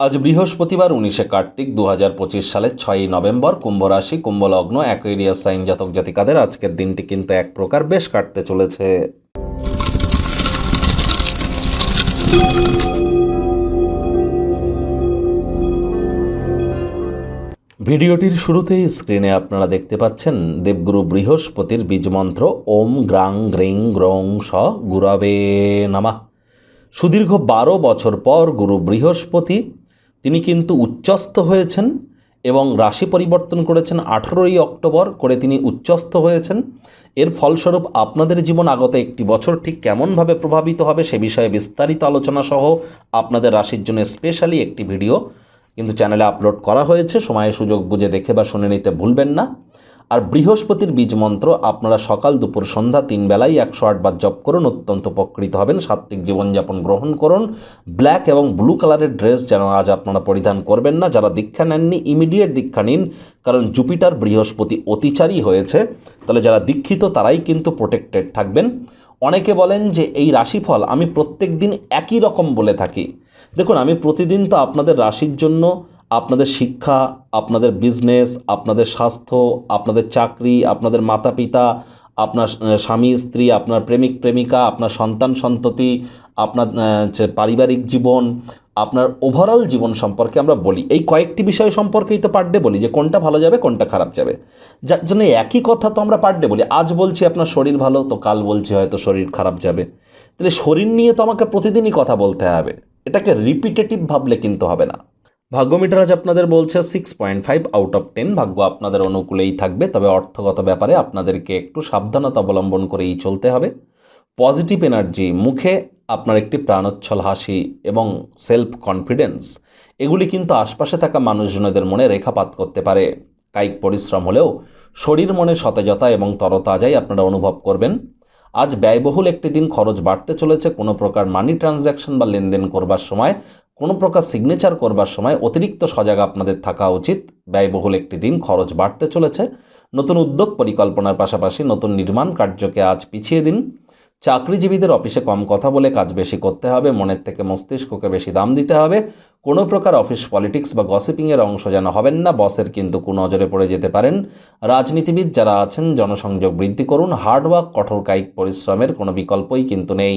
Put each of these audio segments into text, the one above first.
আজ বৃহস্পতিবার উনিশে কার্তিক দু হাজার পঁচিশ সালের ছয়ই নভেম্বর কুম্ভ রাশি কুম্ভ লগ্ন অ্যাকোয়েরিয়াস সাইন জাতক জাতিকাদের আজকের দিনটি কিন্তু এক প্রকার বেশ কাটতে চলেছে। ভিডিওটির শুরুতেই স্ক্রিনে আপনারা দেখতে পাচ্ছেন দেবগুরু বৃহস্পতির বীজমন্ত্র, ওম গ্রাং গ্রিং গ্রং স গুরবে নামা। সুদীর্ঘ বারো বছর পর গুরু বৃহস্পতি তিনি কিন্তু উচ্চস্থ হয়েছেন এবং রাশি পরিবর্তন করেছেন আঠেরোই অক্টোবর করে তিনি উচ্চস্থ হয়েছেন। এর ফলস্বরূপ আপনাদের জীবন আগত একটি বছর ঠিক কেমনভাবে প্রভাবিত হবে সে বিষয়ে বিস্তারিত আলোচনা সহ আপনাদের রাশির জন্য স্পেশালি একটি ভিডিও। কিন্তু চ্যানেলে আপলোড করা হয়েছে, সময়ের সুযোগ বুঝে দেখে বা শুনে নিতে ভুলবেন না। আর বৃহস্পতির বীজ মন্ত্র আপনারা সকাল দুপুর সন্ধ্যা তিন বেলায় একশো আটবার জপ করুন, অত্যন্ত উপকৃত হবেন। সাত্ত্বিক জীবনযাপন গ্রহণ করুন। ব্ল্যাক এবং ব্লু কালারের ড্রেস যেন আজ আপনারা পরিধান করবেন না, যারা দীক্ষা নেননি, ইমিডিয়েট দীক্ষা নিন, কারণ জুপিটার বৃহস্পতি অতিচারী হয়েছে। তাহলে যারা দীক্ষিত, তারাই কিন্তু প্রোটেক্টেড থাকবেন। অনেকে বলেন যে এই রাশিফল আমি প্রত্যেক দিন একই রকম বলে থাকি। দেখুন, আমি প্রতিদিন তো আপনাদের রাশির জন্য আপনাদের শিক্ষা, আপনাদের বিজনেস আপনাদের স্বাস্থ্য, আপনাদের চাকরি, আপনাদের মাতা পিতা আপনার স্বামী, স্ত্রী, আপনার প্রেমিক, প্রেমিকা, আপনার সন্তান, সন্ততি, আপনার পারিবারিক জীবন, আপনার ওভারঅল জীবন সম্পর্কে আমরা বলি। এই কয়েকটি বিষয় সম্পর্কেই তো পার ডে বলি, যে কোনটা ভালো যাবে, কোনটা খারাপ যাবে। যার জন্য একই কথা তো আমরা পার ডে বলি। আজ বলছি আপনার শরীর ভালো, তো কাল বলছি হয়তো শরীর খারাপ যাবে। তাহলে শরীর নিয়ে তো আমাকে প্রতিদিনই কথা বলতে হবে। এটাকে রিপিটেটিভ ভাবলে কিন্তু হবে না। ভাগ্য মিটার আজ আপনাদের বলছে six point five out of ten ভাগ্য আপনাদের অনুকূলেই থাকবে, তবে অর্থগত ব্যাপারে আপনাদেরকে একটু সাবধানতা অবলম্বন করেই চলতে হবে। পজিটিভ এনার্জি মুখে আপনার একটি প্রাণোচ্ছল হাসি এবং সেলফ কনফিডেন্স এগুলি কিন্তু আশপাশে থাকা মানুষজনদের মনে রেখাপাত করতে পারে। কায়িক পরিশ্রম হলেও শরীর মনে সতেজতা এবং তরতাজাই আপনারা অনুভব করবেন। আজ ব্যয়বহুল একটি দিন খরচ বাড়তে চলেছে, কোনো প্রকার মানি ট্রানজ্যাকশন বা লেনদেন করবার সময় কোনো প্রকার সিগনেচার করবার সময় অতিরিক্ত সজাগ আপনাদের থাকা উচিত। ব্যয়বহুল একটি দিন, খরচ বাড়তে চলেছে। নতুন উদ্যোগ পরিকল্পনার পাশাপাশি নতুন নির্মাণ কার্যকে আজ পিছিয়ে দিন। চাকরিজীবীদের অফিসে কম কথা বলে কাজ বেশি করতে হবে, মনের থেকে মস্তিষ্ককে বেশি দাম দিতে হবে। কোনো প্রকার অফিস পলিটিক্স বা গসিপিংয়ের অংশ যেন হবেন না, বসের কিন্তু নজরে পড়ে যেতে পারেন। রাজনীতিবিদ যারা আছেন, জনসংযোগ বৃদ্ধি করুন। হার্ডওয়ার্ক কঠোর কায়িক পরিশ্রমের কোনো বিকল্পই কিন্তু নেই।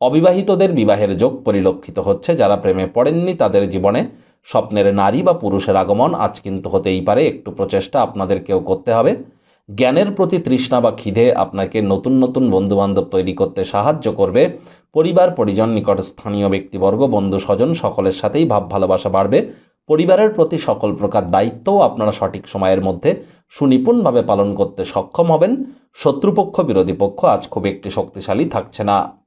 অবিবাহিতদের বিবাহের যোগ পরিলক্ষিত হচ্ছে। যারা প্রেমে পড়েননি, তাদের জীবনে স্বপ্নের নারী বা পুরুষের আগমন আজ কিন্তু হতেই পারে। একটু প্রচেষ্টা আপনাদেরকেও করতে হবে। জ্ঞানের প্রতি তৃষ্ণা বা খিদে আপনাকে নতুন নতুন বন্ধুবান্ধব তৈরি করতে সাহায্য করবে। পরিবার, পরিজন, নিকট স্থানীয় ব্যক্তিবর্গ, বন্ধু, স্বজন সকলের সাথেই ভাব ভালোবাসা বাড়বে। পরিবারের প্রতি সকল প্রকার দায়িত্বও আপনারা সঠিক সময়ের মধ্যে সুনিপুণভাবে পালন করতে সক্ষম হবেন। শত্রুপক্ষ, বিরোধী পক্ষ আজ খুব একটি শক্তিশালী থাকছে না।